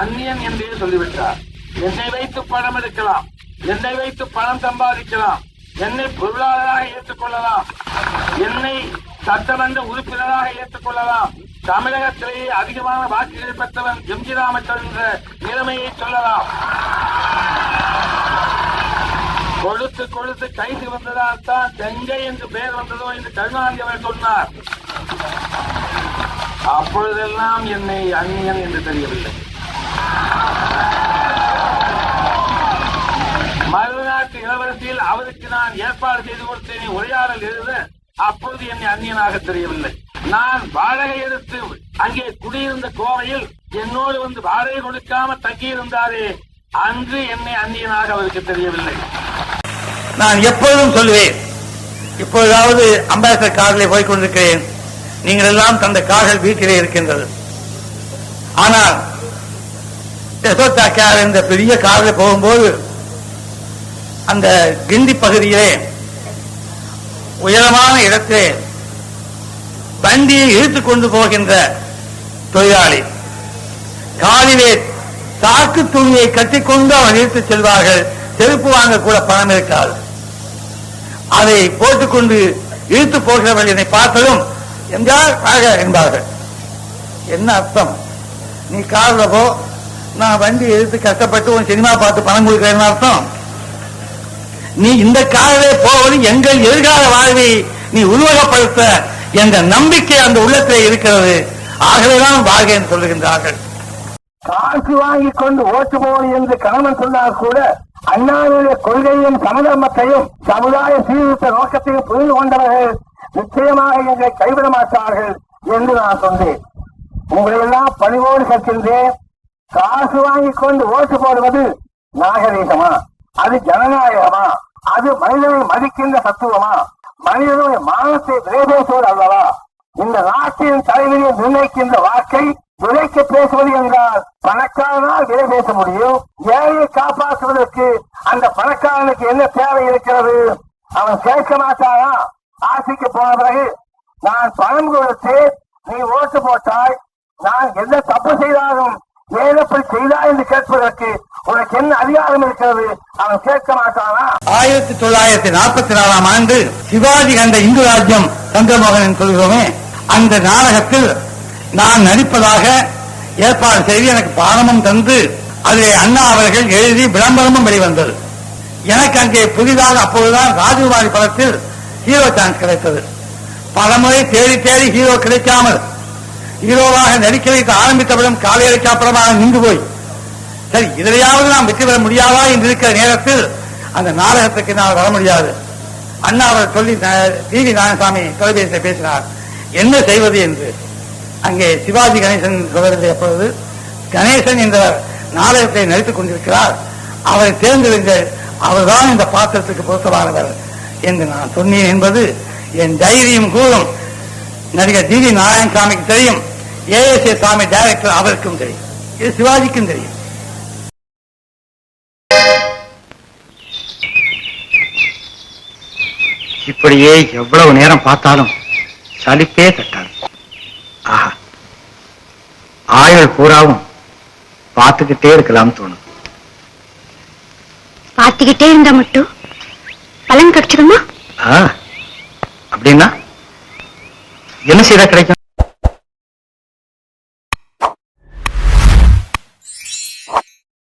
அந்நியன் என்று சொல்லிவிட்டார். என்னை வைத்து பணம் எடுக்கலாம். என்னை வைத்து பணம் சம்பாதிக்கலாம். என்னை பொருளாளராக ஏற்றுக்கொள்ளலாம். என்னை சட்டமன்ற உறுப்பினராக ஏற்றுக்கொள்ளலாம். தமிழகத்திலேயே அதிகமான வாக்குகளை பெற்றவன் எம்ஜி ராமச்சந்திரன் என்ற நிலைமையை சொல்லலாம். கொடுத்து கொடுத்து கைது வந்ததால் தான் செங்கை என்று பெயர் வந்ததோ என்று கருணாநிதி அவர் சொன்னார். அப்பொழுதெல்லாம் என்னை அந்நியன் என்று தெரியவில்லை. மறுநாட்டு இளவரசியில் அவருக்கு நான் ஏற்பாடு செய்து கொடுத்தேன் உரையாடல் எழுத அப்பொழுது என்னை அந்நியனாக தெரியவில்லை. நான் வாடகை எடுத்து அங்கே குடியிருந்த கோவையில் என்னோடு வந்து வாடகை கொடுக்காம தங்கியிருந்தாரே அன்று என்னை அந்நியனாக அவருக்கு தெரியவில்லை. நான் எப்பொழுதும் சொல்லுவேன் இப்பொழுதாவது அம்பாசடர் காரிலே போய் கொண்டிருக்கிறேன். நீங்கள் எல்லாம் தந்த கார்கள் வீட்டிலே இருக்கின்றது. ஆனால் டெசோட்டா பெரிய காரில் போகும்போது அந்த கிண்டி பகுதியிலே உயரமான இடத்திலே வண்டியை இழுத்துக் கொண்டு போகின்ற தொழிலாளி காலிலே சாக்கு துணியை கட்டிக்கொண்டு அவன் இழுத்துச் செல்வார்கள். செருப்பு வாங்க கூட பணம் இருக்காது. அதை போட்டுக்கொண்டு இழுத்து போகிறவர்கள் என்னை பார்த்ததும் என்றார் என்பார்கள். என்ன அர்த்தம்? நீ காரில் போ நான் வண்டி எடுத்து கஷ்டப்பட்டு உன் சினிமா பார்த்து பணம் கொடுக்கிறேன்னு அர்த்தம். நீ இந்த காலவே போவது எங்கள் எதிர்கால வாழ்வை நீ உருவகப்படுத்த என்ற நம்பிக்கை அந்த உள்ளத்தில் இருக்கிறது. ஆகவேதான் வாழ்க என்று சொல்லுகின்றார்கள். காசு வாங்கி கொண்டு ஓட்டுவோம் என்று கணவன் சொன்னால் கூட அண்ணாவுடைய கொள்கையும் சமதர்மத்தையும் சமுதாய சீர்திருத்த நோக்கத்தையும் புரிந்து கொண்டவர்கள் நிச்சயமாக எங்களை கைவிட மாட்டார்கள் என்று நான் சொன்னேன். உங்களை எல்லாம் பணிவோடு கற்கின்றேன். காசு வாங்கி கொண்டு ஓட்டு போடுவது நாகரீகமா? அது ஜனநாயகமா? அது மனிதனை மதிக்கின்ற தத்துவமா? மனிதனுடைய மானத்தை விரைபேசுவது அல்லவா? இந்த நாட்டின் தலைவியை நிர்ணயிக்கின்ற வாக்கை விலைக்கு பேசுவது என்றால் பணக்காரனால் விலை பேச முடியும். ஏழையை காப்பாற்றுவதற்கு அந்த பணக்காரனுக்கு என்ன தேவை இருக்கிறது? அவன் கேட்க மாட்டானா? ஆசைக்கு போன பிறகு நான் பணம் கொடுத்து நீ ஓட்டு போட்டாய். நான் எந்த தப்பு செய்தாலும் ஏன் எப்படி செய்தா என்று கேட்பதற்கு உனக்கு என்ன அதிகாரம் இருக்கிறது? அவன் கேட்க மாட்டானா? ஆயிரத்தி தொள்ளாயிரத்தி நாற்பத்தி நாலாம் ஆண்டு சிவாஜி கண்ட இந்து ராஜ்யம் சந்திரமோகன் சொல்கிறோமே அந்த நாடகத்தில் நான் நடிப்பதாக ஏற்பாடு செய்து எனக்கு பாடமும் தந்து அதில் அண்ணா அவர்கள் எழுதி விளம்பரமும் வெளிவந்தது. எனக்கு அங்கே புதிதாக அப்போதுதான் ராஜகுமாரி படத்தில் ஹீரோ சான்ஸ் கிடைத்தது. பலமுறை தேடி தேடி ஹீரோ கிடைக்காமல் ஹீரோவாக நடிக்க வைக்க ஆரம்பித்தவுடன் காலையடைக்கா படமாக நின்று போய் சரி இதிலையாவது நாம் வெற்றி பெற முடியாதா என்று இருக்கிற நேரத்தில் அந்த நாடகத்துக்கு நான் வர முடியாது. அண்ணா அவர் சொல்லி டிவி நாராயணசாமி தொலைபேசியில் பேசினார் என்ன செய்வது என்று? அங்கே சிவாஜி கணேசன் தொடர்ந்து எப்பொழுது கணேசன் என்ற நாடகத்தை நடித்துக் கொண்டிருக்கிறார். அவரை தேர்ந்தெடுங்கள். அவர்தான் இந்த பாத்திரத்துக்கு பொருத்தமானவர் என்று நான் சொன்னேன் என்பது என் தைரியம் கூறும். நடிகர் டி வி நாராயணசாமிக்கு தெரியும். ஏஎஸ்ஏ சாமி டைரக்டர் அவருக்கும் தெரியும். இது சிவாஜிக்கும் தெரியும். இப்படியே எவ்வளவு நேரம் பார்த்தாலும் சலிப்பே தட்டாது. ஆஹா. ஆயுள் பூராவும் பார்த்துக்கிட்டே இருக்கலாம் தோணும். பார்த்துக்கிட்டே இருந்தா மட்டும் பலன் கிடைச்சிடுமா? ஆ, அப்படின்னா என்ன செய்தா கிடைக்கும்?